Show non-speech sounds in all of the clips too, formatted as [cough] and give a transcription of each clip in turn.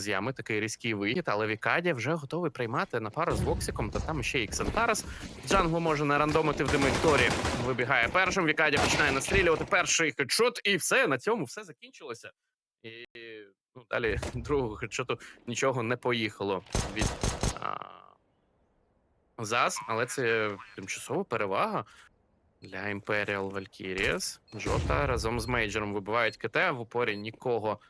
з ями. Такий різкий вихід, але Вікадія вже готовий приймати на пару з Воксиком, та там ще і Ксантарес. Джанглу може нарандомити в Демекторі. Вибігає першим. Вікадія починає настрілювати перший хедшот, і все на цьому все закінчилося. І ну, далі другого хедшоту нічого не поїхало від а, ЗАС, але це тимчасова перевага для Imperial Valkyries. Жота разом з мейджором вибивають КТ, в упорі нікого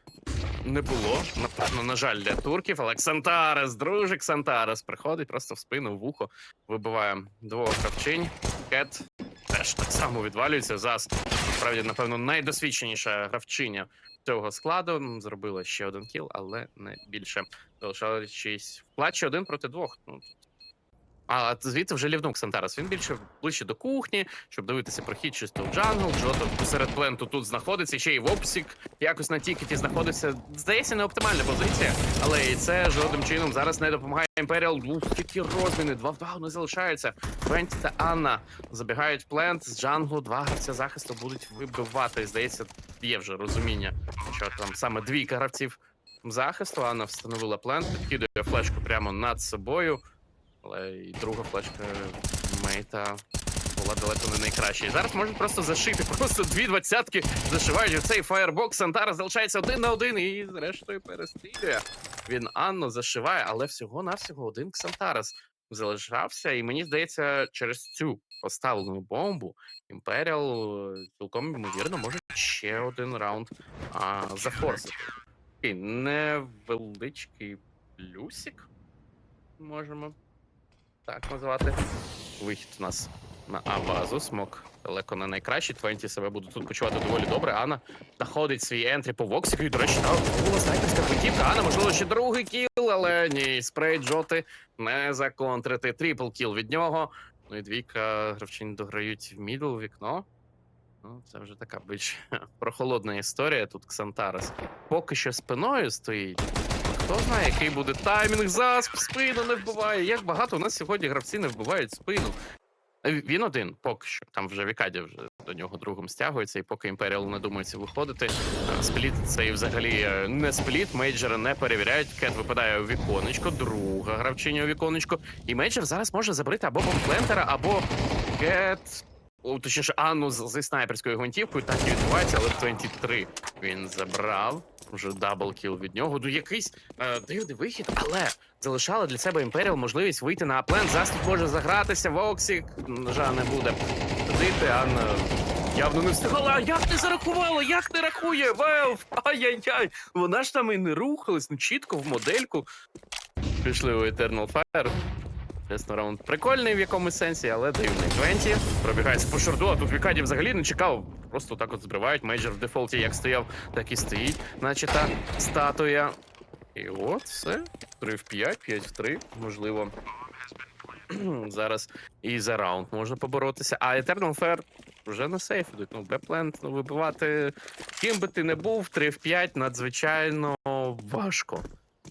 не було. Напевно, на жаль, для турків. Але Ксантарес, дружик Ксантарес, приходить просто в спину, в вухо, вибиває двох гравчинь. Кет теж так само відвалюється. ЗАС, справді, напевно, найдосвідченіша гравчиня цього складу. Зробила ще один кіл, але не більше. Залишаючись в плачі один проти двох. Ну, а звідти вже лівнув Ксантарес. Він більше ближче до кухні, щоб дивитися про хід чисто в джангл. Джото посеред пленту тут знаходиться, ще й Вопсік якось на тікеті знаходиться. Здається, не оптимальна позиція, але і це жодним чином зараз не допомагає Імперіал. Які розміни, два в два вони залишаються. Венті та Анна забігають в плент з джанглу. Два гравця захисту будуть вибивати. Здається, є вже розуміння, що там саме двійка гравців захисту. Анна встановила плент, підкидує флешку прямо над собою. Але і друга флешка мейта була далеко не найкраща. І зараз можуть просто зашити. Просто дві двадцятки зашивають у цей фаєрбокс. Сантара залишається один на один і зрештою перестрілює. Він Анну зашиває, але всього-навсього один Ксантарес залишався. І мені здається, через цю поставлену бомбу Імперіал е, цілком ймовірно може ще один раунд а, зафорсити. Невеличкий плюсик. Можемо так назвати. Вихід у нас на А-базу. Смок далеко не найкращий. Твенті себе буде тут почувати доволі добре. Анна знаходить свій ентрі по Воксіку. І, до речі, там була снайперська путівка. Анна, можливо, ще другий кіл, але ні, спрей Джоти не законтрити. Трипл кіл від нього. Ну і двійка гравчин дограють в мідл вікно. Ну, це вже така більш [laughs] прохолодна історія. Тут Ксантарес поки що спиною стоїть. Хто знає, який буде таймінг, засп, спину не вбиває. Як багато у нас сьогодні гравці не вбивають спину. Е, Він один, поки що. Там вже Вікадія вже до нього другом стягується, і поки Імперіал не думається виходити. е, Спліт це і взагалі е, не спліт, мейджори не перевіряють. Кет випадає у віконечко, друга гравчиня у віконечко. І мейджор зараз може забрати або бомплентера, або Кет. Точніше, Анну зі снайперською гвинтівкою так і відбувається, але 23 він забрав. Вже даблкіл від нього. Ну якийсь е, дивний вихід, але залишали для себе Імперіал можливість вийти на аплен. Заступ може загратися. Воксік, жаль, не буде ходити. Анна явно не встигала. А як не зарахувала? Як не рахує? Велф! Ай-яй-яй! Вона ж там і не рухалась, ну чітко в модельку. Пішли у Eternal Fire. Чесно, раунд прикольний в якомусь сенсі, але дивний. 20 пробігається по шорду, а тут Вікаді взагалі не чекав. Просто так от збривають. Мейджор в дефолті як стояв, так і стоїть, наче та статуя. І от все. 3 в 5, 5 в 3, можливо. [clears throat] Зараз і за раунд можна поборотися. А Eternal Fair вже на сейф ідуть. Ну, Бепленд, ну, вибивати ким би ти не був, 3 в 5 надзвичайно важко.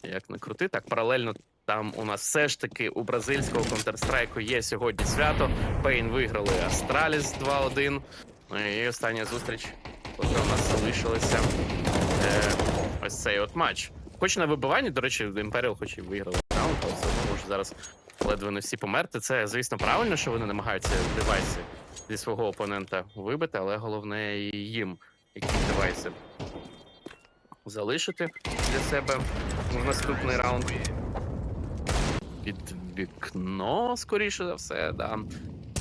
Як не крути, так паралельно там у нас все ж таки у бразильського Counter-Strike є сьогодні свято. Пейн виграли Астраліс 2-1. Ну і остання зустріч, яка у нас залишилася. Е, ось цей от матч. Хоч на вибиванні, до речі, Імперіал хоч і виграли раунд, одно може зараз ледве не всі померти. Це, звісно, правильно, що вони намагаються девайси зі свого опонента вибити, але головне їм якісь девайси залишити для себе в наступний раунд. Під вікно, скоріше за все, да.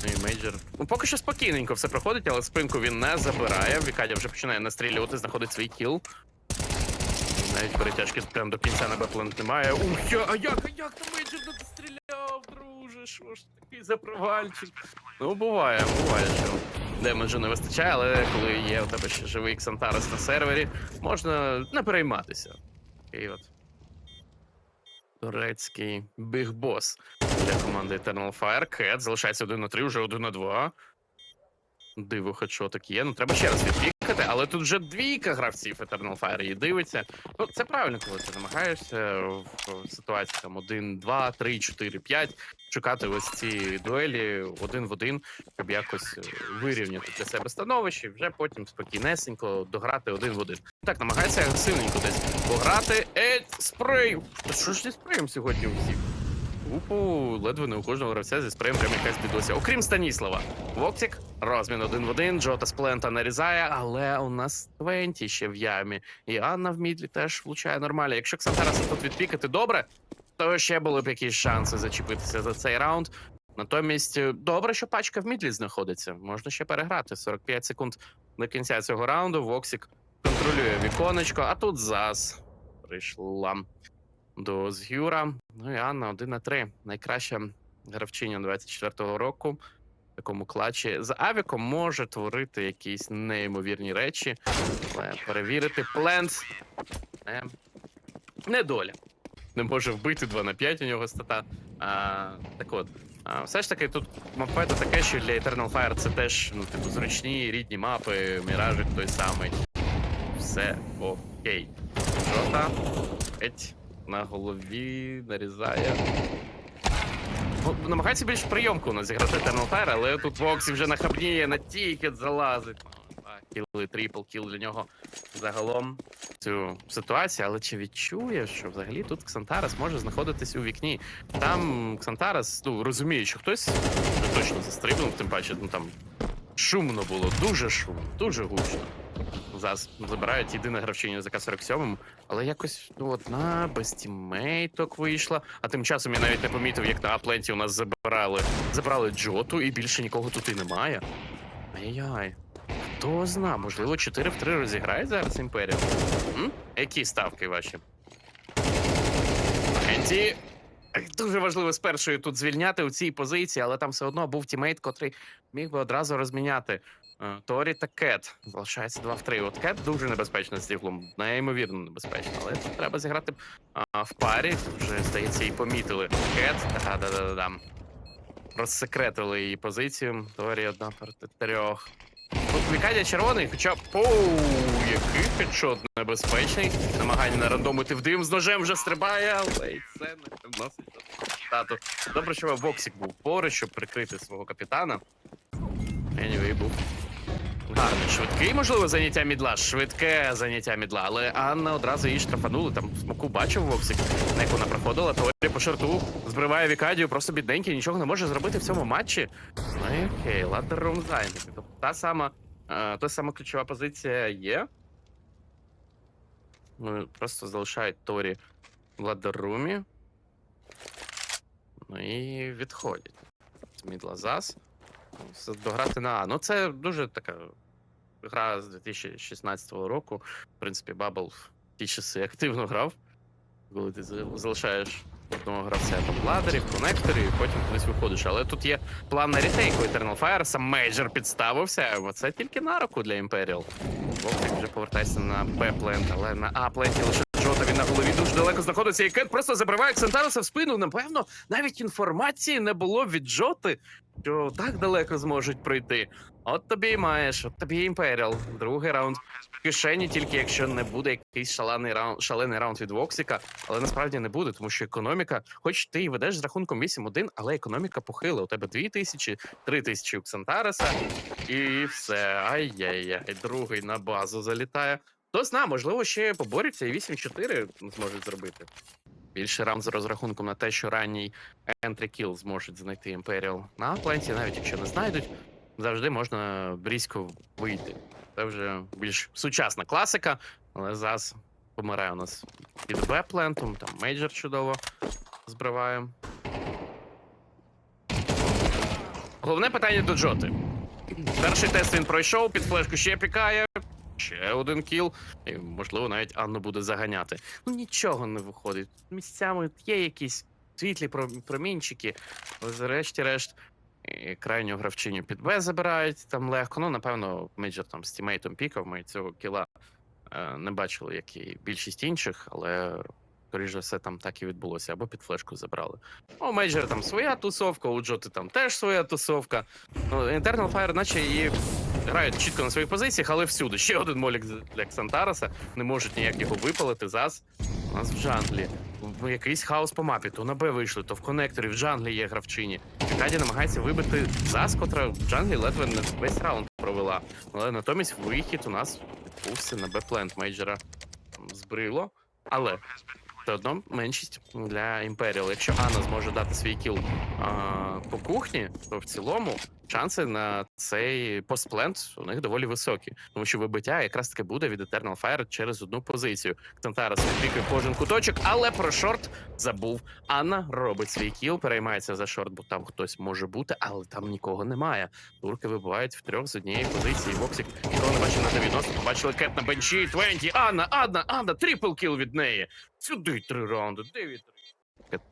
Ну і мейджор. Ну, поки що спокійненько все проходить, але спинку він не забирає. Вікадя вже починає настрілювати, знаходить свій кіл. Навіть перетяжки прямо до кінця на Беплент немає. Ух, я, а як, а як там мейджор не достріляв, друже? Що ж такий за провальчик? Ну, буває, буває, що демеджу не вистачає, але коли є у тебе ще живий Ксантарес на сервері, можна не перейматися. Такий от турецький біг бос для команди Eternal Fire. Кет залишається 1 на 3, вже 1 на 2. Диво, так є. Ну треба ще раз відпікати, але тут вже двійка гравців Eternal Fire і дивиться. Ну, це правильно, коли ти намагаєшся в ситуації там 1, 2, 3, 4, 5 шукати ось ці дуелі один в один, щоб якось е, вирівняти для себе становище, і вже потім спокійнесенько дограти один в один. Так, намагається агресивненько десь пограти. Еть! спрей! Що ж зі спреєм сьогодні у всіх? Упу, ледве не у кожного гравця зі спреєм прям якась бідося. Окрім Станіслава. Воксік, розмін один в один, Джота плента нарізає, але у нас Твенті ще в ямі. І Анна в мідлі теж влучає нормально. Якщо Ксантараса тут відпікати добре, то ще були б якісь шанси зачепитися за цей раунд. Натомість, е, добре, що пачка в мідлі знаходиться. Можна ще переграти. 45 секунд до кінця цього раунду. Воксік контролює віконечко, а тут ЗАС прийшла до Згюра. Ну і Анна 1 на 3. Найкраща гравчиня 24-го року. В такому клатчі з Авіком може творити якісь неймовірні речі, але перевірити плент не, не доля. Не може вбити 2 на 5 у нього стата. А, так от, а, все ж таки, тут мапета таке, що для Eternal Fire це теж ну, типу, зручні рідні мапи, міражик той самий. Все окей. Жота. Еть на голові нарізає. Ну, намагається більш прийомку у нас зіграти Eternal але тут Воксі вже нахабніє, на тікет залазить. Ну, Кіл, трипл, кіл для нього загалом цю ситуацію, але чи відчує, що взагалі тут Ксантарас може знаходитись у вікні? Там Ксантарас, ну розуміє, що хтось точно застрибнув, тим паче, ну там шумно було, дуже шумно, дуже гучно. Зараз забирають єдине гравчиня за К-47, але якось ну, одна без тімейток вийшла. А тим часом я навіть не помітив, як на Апленті у нас забирали, забрали Джоту, і більше нікого тут і немає. Ай-яй. Хто зна, можливо, 4 в 3 розіграє зараз Імперіал? Які ставки ваші? Енті. Дуже важливо з першої тут звільняти у цій позиції, але там все одно був тімейт, котрий міг би одразу розміняти. Е, Торі та Кет. Залишається 2 в 3. От Кет дуже небезпечна з діглом, неймовірно небезпечна. Але тут треба зіграти а, в парі. Вже, здається, і помітили. Кет. Да-да-да-да. Розсекретили її позицію. Торі одна проти трьох. Тут Мікадя червоний, хоча поу, який хедшот небезпечний. Намагання нарандомити в дим з ножем вже стрибає, але й це не вносить результату. Добре, що Воксік був поруч, щоб прикрити свого капітана. Anyway, був гарний, швидкий, можливо, заняття мідла. Швидке заняття мідла, але Анна одразу її штрафанули. Там смоку бачив Воксік, як вона проходила. Торі по шарту збриває Вікадію, просто бідненький, нічого не може зробити в цьому матчі. Ну і окей, ладер рум зайнятий. Тобто та сама, е, та сама ключова позиція є. Ну, просто залишають Торі в ладеррумі. Ну і відходять. Мідла зас. Дограти на А. Ну, це дуже така гра з 2016 року. В принципі, Бабл в ті часи активно грав. Коли ти за- залишаєш одного гравця там в ладері, в конекторі, і потім кудись виходиш. Але тут є план на рітейку Eternal Fire, сам мейджор підставився, це тільки на руку для Imperial. Вовтик вже повертається на Б-плент, але на А-пленті лише Джота він дуже далеко знаходиться, і Кет просто забриває Ксентароса в спину. Напевно, навіть інформації не було від Джоти, що так далеко зможуть пройти. От тобі і маєш, от тобі Імперіал. Другий раунд в кишені, тільки якщо не буде якийсь шалений раунд, шалений раунд від Воксіка, але насправді не буде, тому що економіка, хоч ти і ведеш з рахунком 8-1, але економіка похила. У тебе 2 тисячі, 3 тисячі у Ксантареса, і все. Ай-яй-яй, другий на базу залітає. Хто зна, можливо, ще поборються і 8-4 зможуть зробити. Більше раунд з розрахунком на те, що ранній ентрі кіл зможуть знайти Імперіал на пленті, навіть якщо не знайдуть, завжди можна брізько вийти. Це вже більш сучасна класика, але зараз помирає у нас під Б-плентом, там мейджор чудово збриває. Головне питання до Джоти. Перший тест він пройшов, під флешку ще пікає. Ще один кіл, і можливо навіть Анну буде заганяти. Ну нічого не виходить. Місцями є якісь світлі пром- промінчики, але зрешті-решт крайню гравчиню під Б забирають там легко. Ну, напевно, мейджор там з тімейтом пікав. Ми цього кіла е, не бачили, як і більшість інших, але скоріш за все там так і відбулося, або під флешку забрали. Ну, У мейджора там своя тусовка, у Джоти там теж своя тусовка. Ну, Eternal Fire, наче і грають чітко на своїх позиціях, але всюди. Ще один молік для Ксантараса. Не можуть ніяк його випалити. Зас у нас в джанглі. Якийсь хаос по мапі. То на Б вийшли, то в конекторі, в джанглі є гравчині. Каді намагається вибити Зас, котра в джанглі ледве не весь раунд провела. Але натомість вихід у нас відбувся на Б-плент мейджора збрило. Але все одно меншість для Імперіал. Якщо Анна зможе дати свій кіл а, по кухні, то в цілому шанси на цей постплент у них доволі високі, тому що вибиття якраз таки буде від Eternal Fire через одну позицію. Ксантарас відпікує кожен куточок, але про шорт забув. Анна робить свій кіл, переймається за шорт, бо там хтось може бути, але там нікого немає. Турки вибивають втрьох з однієї позиції. Воксік нікого бачив на 90. Побачили кет на бенчі. 20. Анна, Анна, Анна, трипл кіл від неї. Сюди три раунди. 9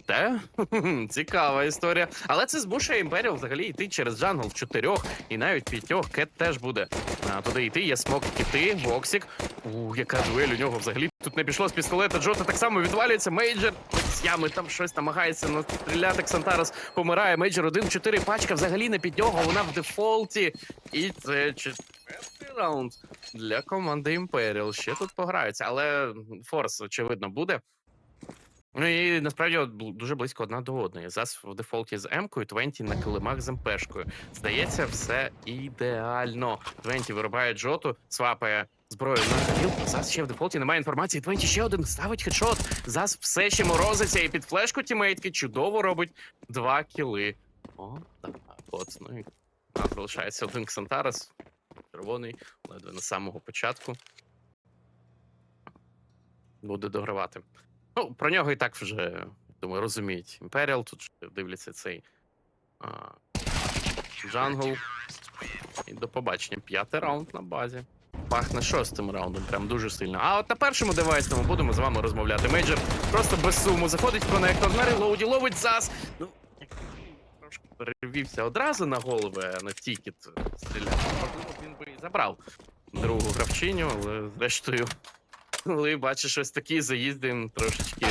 Те? [laughs] Цікава історія. Але це змушує Імперіал взагалі йти через джангл в чотирьох і навіть п'ятьох. Кет теж буде а, туди йти. Є смок кіти, Воксік. У, яка дуель у нього взагалі тут не пішло з пістолета. Джота так само відвалюється. Мейджор з ями там щось намагається настріляти. Ксантарас помирає. Мейджор 1-4 пачка взагалі не під нього. Вона в дефолті. І це четвертий раунд для команди Імперіал. Ще тут пограються, але форс, очевидно, буде. Ну і насправді от дуже близько одна до одної. Зас в дефолті з М-кою, Твенті на килимах з МПшкою. Здається, все ідеально. Твенті вирубає Джоту, свапає зброю на хіл. Зас ще в дефолті немає інформації. Твенті ще один ставить хедшот. Зас все ще морозиться і під флешку тімейтки чудово робить два кіли. О, так, от. Ну і у залишається один Ксантарес. Червоний, ледве на самого початку. Буде догравати. Ну, про нього і так вже, думаю, розуміють. Імперіал, тут дивляться цей а, джангл. І до побачення. П'ятий раунд на базі. Пахне шостим раундом, прям дуже сильно. А от на першому девайсному будемо з вами розмовляти. Мейджор просто без суму заходить в коннектор на релоуді, ловить зас. Ну, трошки перевівся одразу на голови, а на тікет стріляти. Можливо, він би і забрав другу гравчиню, але зрештою коли бачиш щось такі заїзди трошечки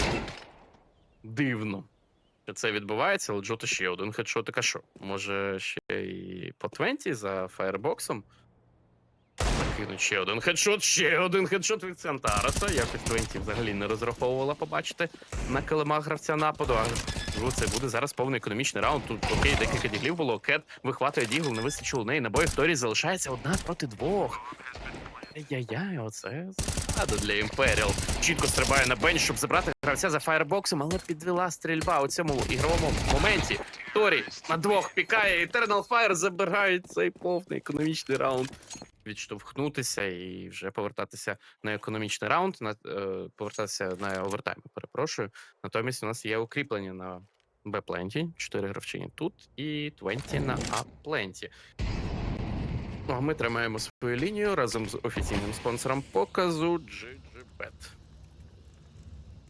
дивно. Що це відбувається, але Джото ще один хедшот, а що? Може ще і по 20 за фаєрбоксом? Накинуть ще один хедшот, ще один хедшот від Сантараса. Якось 20 взагалі не розраховувала побачити на килимах гравця нападу. А ну, це буде зараз повний економічний раунд. Тут окей, декілька діглів було. Кет вихватує дігл, не вистачило неї. Набоїв Торі залишається одна проти двох. Ай-яй-яй, оце засада для Імперіал. Чітко стрибає на бенч, щоб забрати гравця за фаєрбоксом, але підвела стрільба у цьому ігровому моменті. Торі на двох пікає, Eternal Fire забирає цей повний економічний раунд. Відштовхнутися і вже повертатися на економічний раунд, на, е, повертатися на овертайм, перепрошую. Натомість у нас є укріплення на Б-пленті, 4 гравчині тут і 20 на А-пленті. Ну, а ми тримаємо свою лінію разом з офіційним спонсором показу GGBet.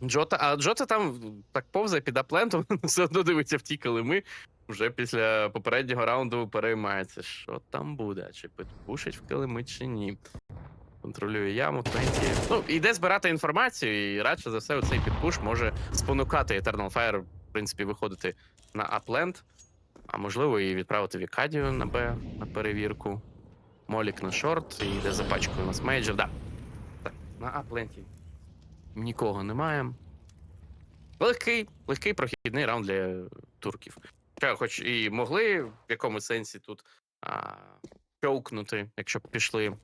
Джота, а Джота там так повзає під аплентом, [laughs] все одно дивиться в ті килими. Вже після попереднього раунду переймається, що там буде, чи підпушить в килими, чи ні. Контролює яму, 20. Ну, йде збирати інформацію, і радше за все, цей підпуш може спонукати Eternal Fire, в принципі, виходити на апленд, а можливо, і відправити Вікадію на Б на перевірку. Молік на шорт і йде за пачкою у нас мейджор. Да. Так, на апленті нікого немає. Легкий, легкий прохідний раунд для турків. Хоч і могли в якомусь сенсі тут а, човкнути, якщо б пішли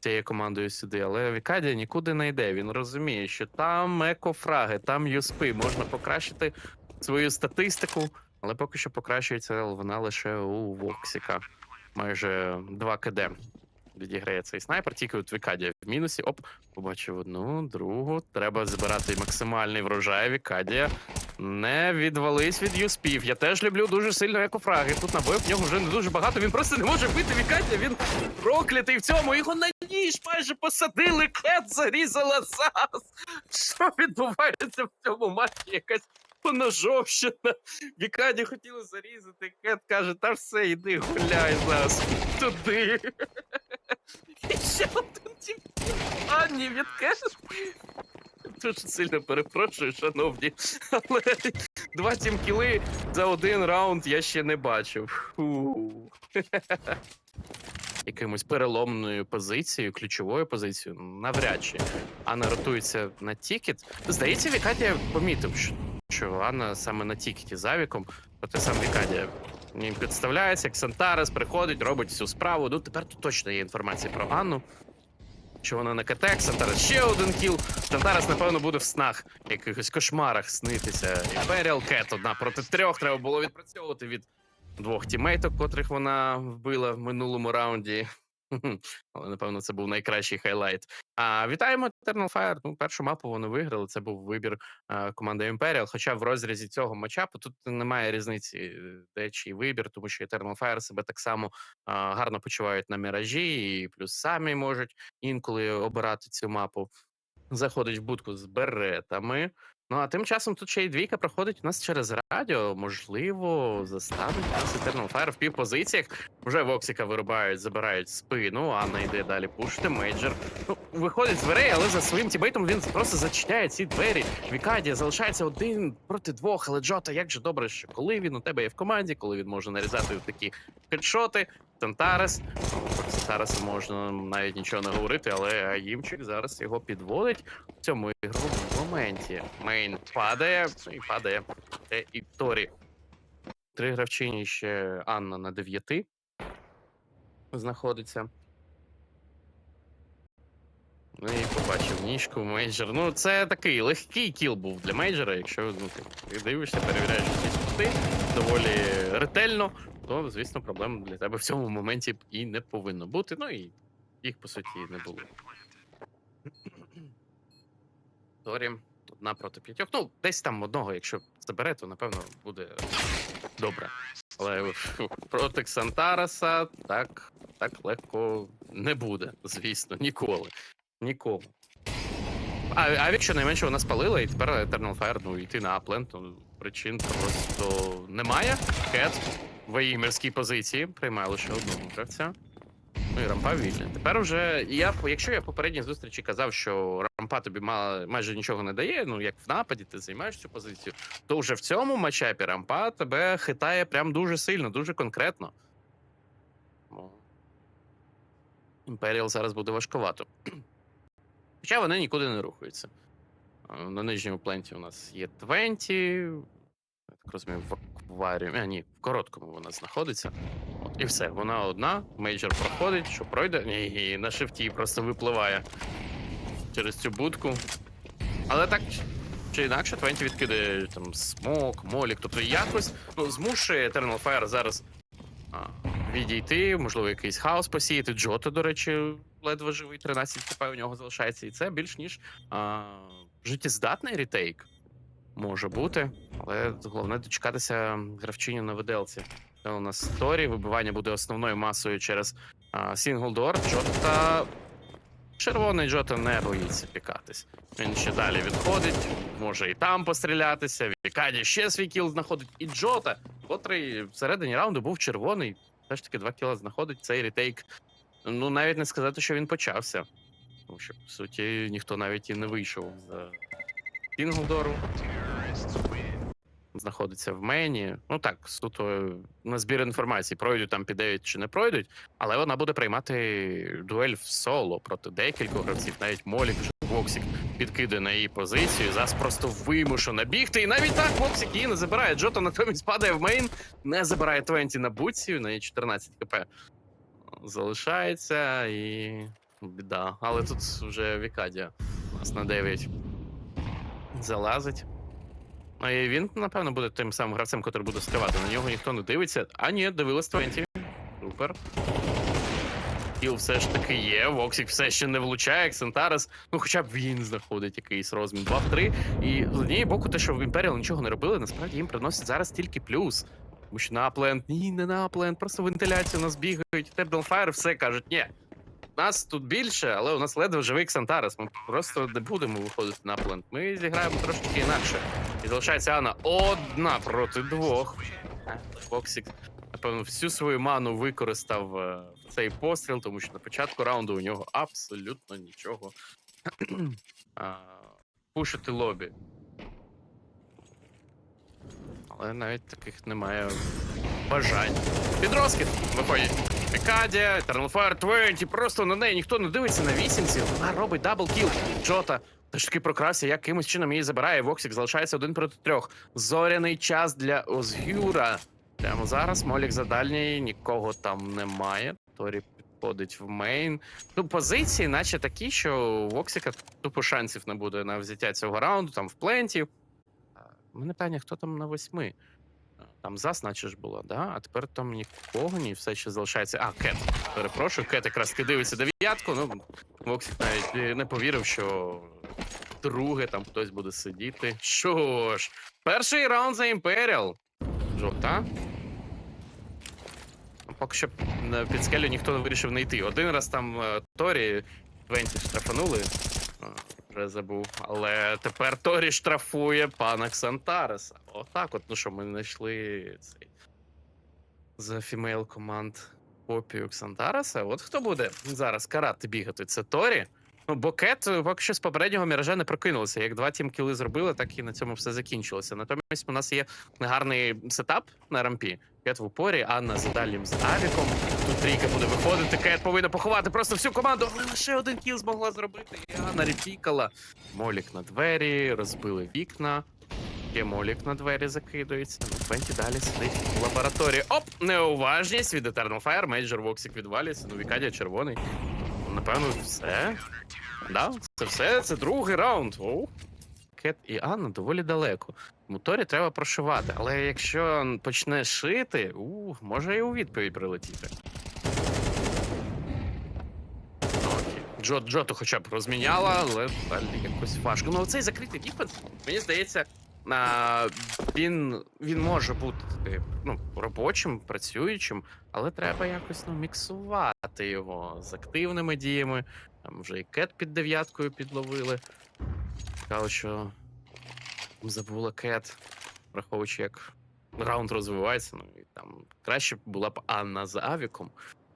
цією командою сюди, але Вікадія нікуди не йде. Він розуміє, що там екофраги, там юспи, можна покращити свою статистику, але поки що покращується вона лише у Воксіка майже 2 КД відіграє цей снайпер, тільки от Вікадія в мінусі. Оп, побачив одну, другу. Треба збирати максимальний врожай. Вікадія. Не відвались від юспів. Я теж люблю дуже сильно екофраги. Тут набоїв в нього вже не дуже багато. Він просто не може бити Вікадія. Він проклятий в цьому. Його на ніж майже посадили. Кет зарізала зас. Що відбувається в цьому матчі? Якась поножовщина. Вікаді хотіли зарізати. Кет каже, та все, іди гуляй зараз туди. І ще один тіп. А, ні, від Кет. Дуже сильно перепрошую, шановні. Але два тімкіли за один раунд я ще не бачив. Фу. Якимось переломною позицією, ключовою позицією, навряд чи. Анна ротується на тікет. Здається, Вікадія помітив, що- що Анна саме на тікеті за віком, проте сам Вікадія він підставляється, як Сантарес приходить, робить всю справу. Ну, тепер тут точно є інформація про Анну. що вона на КТ, Ксантарес ще один кіл. Ксантарес, напевно, буде в снах, якихось кошмарах снитися. Імперіал Кет одна проти трьох. Треба було відпрацьовувати від двох тімейток, котрих вона вбила в минулому раунді. Але, напевно, це був найкращий хайлайт. А вітаємо Eternal Fire. Ну, першу мапу вони виграли. Це був вибір е, команди Imperial. Хоча в розрізі цього матчапу тут немає різниці, е, де чий вибір, тому що Eternal Fire себе так само а, гарно почувають на міражі, і плюс самі можуть інколи обирати цю мапу. Заходить в будку з беретами. Ну а тим часом тут ще й двійка проходить у нас через радіо. Можливо, заставить нас Eternal Fire в півпозиціях. Вже Воксіка вирубають, забирають спину. Анна йде далі пушити. Мейджор ну, виходить з дверей, але за своїм тімейтом він просто зачиняє ці двері. Вікадія залишається один проти двох. Але Джота, як же добре, що коли він у тебе є в команді, коли він може нарізати такі хедшоти. Тантарес. Ну, Про Тантареса можна навіть нічого не говорити, але Аїмчик зараз його підводить в цьому ігровому моменті. Мейн падає, і падає Це і Торі. Три гравчині ще Анна на дев'яти знаходиться. Ну і побачив ніжку мейджор. Ну, це такий легкий кіл був для мейджора. Якщо ну, ти дивишся, перевіряєш якісь пункти доволі ретельно, то, звісно, проблем для тебе в цьому моменті і не повинно бути. Ну і їх, по суті, не було. Торі, одна проти п'ятьох. Ну, десь там одного, якщо забере, то напевно буде добре. Але проти Ксантараса так, так легко не буде, звісно, ніколи. Нікому. А, а якщо найменше вона спалила, і тепер Eternal Fire, ну йти на аплен, то причин просто немає. Кет в імерській позиції приймає лише одного гравця. Ну і рампа вільна. Тепер вже я, якщо я в попередній зустрічі казав, що рампа тобі мало, майже нічого не дає, ну як в нападі ти займаєш цю позицію, то вже в цьому матчапі рампа тебе хитає прям дуже сильно, дуже конкретно. Ну, Імперіал зараз буде важковато. Хоча вони нікуди не рухаються. На нижньому пленті у нас є 20. Я так розумію, в акваріумі. А, ні, в короткому вона знаходиться. От, і все, вона одна, мейджор проходить, що пройде. Ні, і на шифті просто випливає через цю будку. Але так чи інакше, 20 відкидає там смок, молік, тобто якось ну, змушує Eternal Fire зараз а, відійти, можливо, якийсь хаос посіяти. Джото, до речі, ледве живий, 13 хп у нього залишається. І це більш ніж а, життєздатний ретейк може бути. Але головне дочекатися гравчині на виделці. Це у нас сторі, вибивання буде основною масою через Сінглдор. Джота. Червоний Джота не боїться пікатись. Він ще далі відходить, може і там пострілятися. Вікаді ще свій кіл знаходить. І Джота, котрий всередині раунду був червоний, все ж таки два кіла знаходить цей ретейк. Ну, навіть не сказати, що він почався. Тому що, по суті, ніхто навіть і не вийшов з Сінглдору. Знаходиться в мені. Ну так, суто на збір інформації, пройдуть там підеють чи не пройдуть, але вона буде приймати дуель в соло проти декількох гравців, навіть Молік вже Воксік підкидає на її позицію. Зараз просто вимушена бігти. І навіть так Воксік її не забирає. Джото натомість падає в мейн, не забирає 20 на буці, на її 14 кп залишається і біда. Але тут вже Вікадія у нас на 9 залазить. Ну і він, напевно, буде тим самим гравцем, який буде скривати. На нього ніхто не дивиться. А ні, дивились 20. Супер. Кіл все ж таки є. Воксік все ще не влучає. Ксентарес, ну хоча б він знаходить якийсь розмін 2 в 3. І з однієї боку, те, що в Імперіал нічого не робили, насправді їм приносить зараз тільки плюс. Тому що на аплент, ні, не на аплент, просто вентиляцію нас бігають. Фаєр все кажуть, ні. Нас тут більше, але у нас ледве живий Ксантарес. Ми просто не будемо виходити на аплент. Ми зіграємо трошки інакше. І залишається Анна одна проти двох. Фоксік, напевно, всю свою ману використав е, в цей постріл, тому що на початку раунду у нього абсолютно нічого. [clears throat] Пушити лобі. Але навіть таких немає бажань. Підроскіт виходять. Мікадія, Eternal Fire 20, просто на неї ніхто не дивиться на вісімці. Вона робить дабл кіл. Джота. Та ж таки прокрався, якимось чином її забирає. Воксік залишається один проти трьох. Зоряний час для Озгюра. Прямо зараз Молік за дальній, нікого там немає. Торі виходить в мейн. Ну, позиції, наче такі, що у Воксіка тупо шансів не буде на взяття цього раунду, там в пленті. Мене питання, хто там на восьми? Там зас, наче ж було, да? А тепер там нікого, ні, все ще залишається. А, Кет. Перепрошую, Кет якраз таки дивиться дев'ятку. Ну, Воксік навіть е, не повірив, що друге там хтось буде сидіти. Що ж, перший раунд за Імперіал. Жовта. Ну, Поки що під скелю ніхто не вирішив не йти. Один раз там е, Торі 20 штрафанули. Вже забув. Але тепер Торі штрафує пана Ксантареса. Отак от, ну що, ми знайшли цей за фімейл команд копію Ксантареса. От хто буде зараз карати бігати? Це Торі. Бокет е, поки що з попереднього міража не прокинулося. Як два тім-кіли зробили, так і на цьому все закінчилося. Натомість у нас є негарний сетап на рампі. Кет в упорі, Анна за дальнім з Авіком. Тут трійка буде виходити. Кет повинна поховати просто всю команду, але лише один кіл змогла зробити. І Анна репікала. Молік на двері, розбили вікна. Є Молік на двері закидується. Пенті далі сидить в лабораторії. Оп! Неуважність від Eternal Fire. Мейджор Воксік відвалюється. Ну, Вікадія червоний. Напевно, все. Да, це все. Це другий раунд. Оу. Кет і Анна доволі далеко. Моторі треба прошивати, але якщо почне шити, у, може і у відповідь прилетіти. Джо, Джоту хоча б розміняла, але далі якось важко. Ну, цей закритий діфенс, мені здається, а, він, він може бути ну, робочим, працюючим, але треба якось ну, міксувати його з активними діями. Там вже і кет під дев'яткою підловили. Цікаво, що забула кет, враховуючи, як раунд розвивається. Ну і там краще була б Анна з Авіком,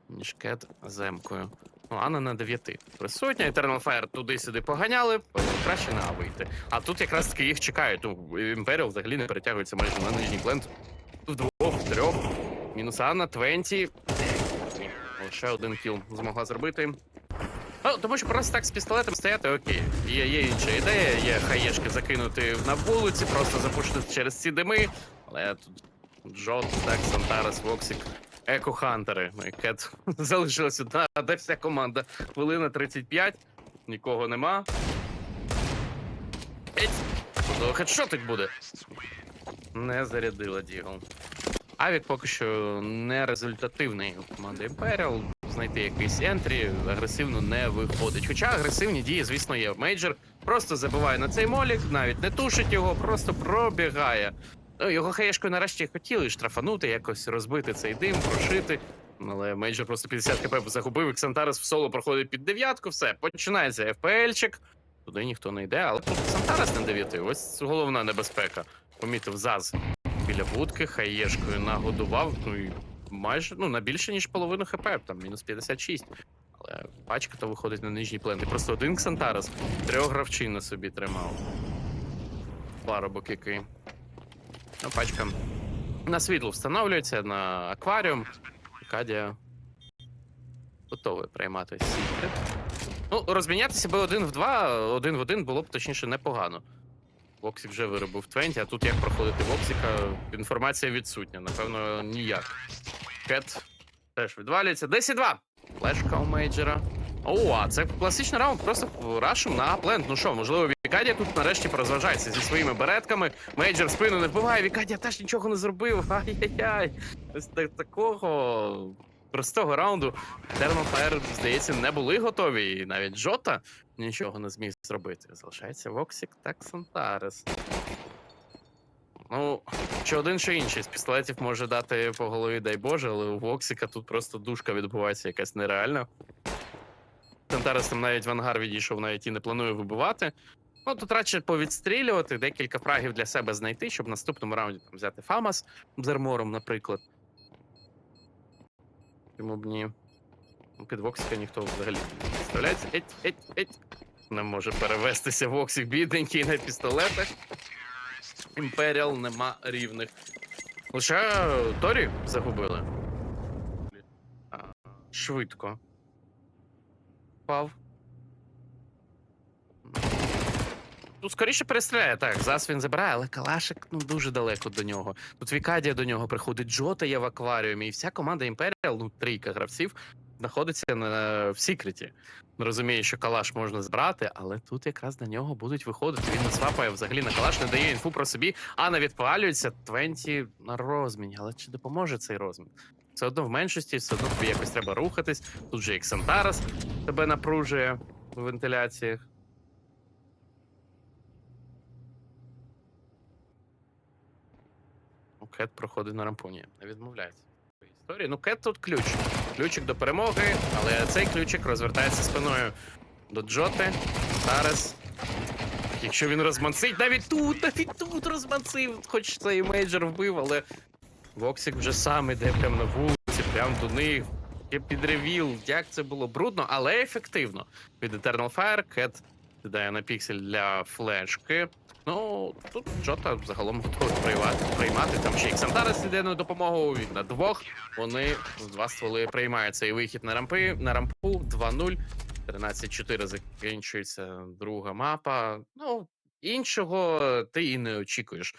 ніж кет з Емкою. Анна на 9 присутня, Eternal Fire туди-сюди поганяли, краще на А вийти. А тут якраз таки їх чекають. Ну, Імперіал взагалі не перетягується майже на нижній плент. Вдвох, втрьох. Мінус Анна, 20. Лише один кіл змогла зробити. Ну, тому що просто так з пістолетом стояти окей. Є, є інша ідея, є хаєшки закинути на вулиці, просто запушити через ці дими. Але тут Джот, так, Сантарес, Воксік, Еко Хантери. І Кет [laughs] залишилась одна, де вся команда? Хвилина 35, нікого нема. Хедшотик буде. Не зарядила Дігл. Авік поки що не результативний у команди Imperial. Знайти якийсь ентрі агресивно не виходить. Хоча агресивні дії, звісно, є. Мейджор просто забиває на цей молік, навіть не тушить його, просто пробігає. Ну, його хаєшкою нарешті хотіли штрафанути, якось розбити цей дим, прошити. Але Мейджор просто 50 хп загубив, і Ксантарес в соло проходить під дев'ятку, все, починається ФПЛчик. Туди ніхто не йде, але тут Ксантарес на дев'яти. Ось головна небезпека. Помітив заз біля будки, хаєшкою нагодував. Ну і майже ну на більше ніж половину хп, там мінус 56. Але пачка то виходить на нижній плен. І просто один Ксантарес трьох гравчин на собі тримав. Парубок який. Пачка на світло встановлюється на акваріум. Кадія готовий приймати сікрет. Ну, розмінятися би один в два, один в один було б точніше непогано. Воксік вже виробив 20, а тут як проходити Воксіка, інформація відсутня. Напевно, ніяк. Кет теж відвалюється. 10-2. Флешка у мейджора. О, а це класичний раунд, просто рашем на плент. Ну що, можливо, Вікадія тут нарешті порозважається зі своїми беретками. Мейджор спину не вбиває, Вікадія теж нічого не зробив. Ай-яй-яй. Ось так, такого простого раунду Fire, здається, не були готові. І навіть Джота нічого не зміг зробити. Залишається Воксік та Ксантарес. Ну, чи один, чи інший з пістолетів може дати по голові, дай Боже, але у Воксіка тут просто душка відбувається якась нереальна. Ксантарес там навіть в ангар відійшов, навіть і не планує вибивати. Ну, тут радше повідстрілювати, декілька фрагів для себе знайти, щоб в наступному раунді там, взяти Фамас з армором, наприклад. Чому б ні? Ну, Під Воксіка ніхто взагалі не підставляється. Еть, еть, еть. Не може перевестися Воксік бідненький на пістолетах. Імперіал нема рівних. Лише Торі загубили. Швидко. Впав. Тут скоріше перестріляє, так. Зараз він забирає, але Калашик ну дуже далеко до нього. Тут Вікадія до нього приходить, Джота є в акваріумі, і вся команда Імперіал, ну трійка гравців, знаходиться на, в секреті. Розуміє, що калаш можна збирати, але тут якраз на нього будуть виходити. Він не свапає взагалі на калаш, не дає інфу про собі, а не відпалюється 20 на розміні. Але чи допоможе цей розмін? Все одно в меншості, все одно тобі якось треба рухатись. Тут же Ексантарас тебе напружує у вентиляціях. Кет проходить на рампоні, не відмовляється. від Історії. Ну, Кет тут ключ. Ключик до перемоги, але цей ключик розвертається спиною до Джоти. Зараз. Якщо він розмансить, навіть тут, навіть тут розмансив, хоч це і мейджор вбив, але Воксік вже сам іде прямо на вулиці, прямо до них. Є підревіл, як це було брудно, але ефективно. Від Eternal Fire, Кет кидає на піксель для флешки. Ну, тут Джота загалом готовий приймати, приймати. Там ще Іксантарес іде на допомогу. Він на двох. Вони з два стволи приймають цей вихід на рампи на рампу 2-0. 13-4 закінчується друга мапа. Ну, іншого ти і не очікуєш.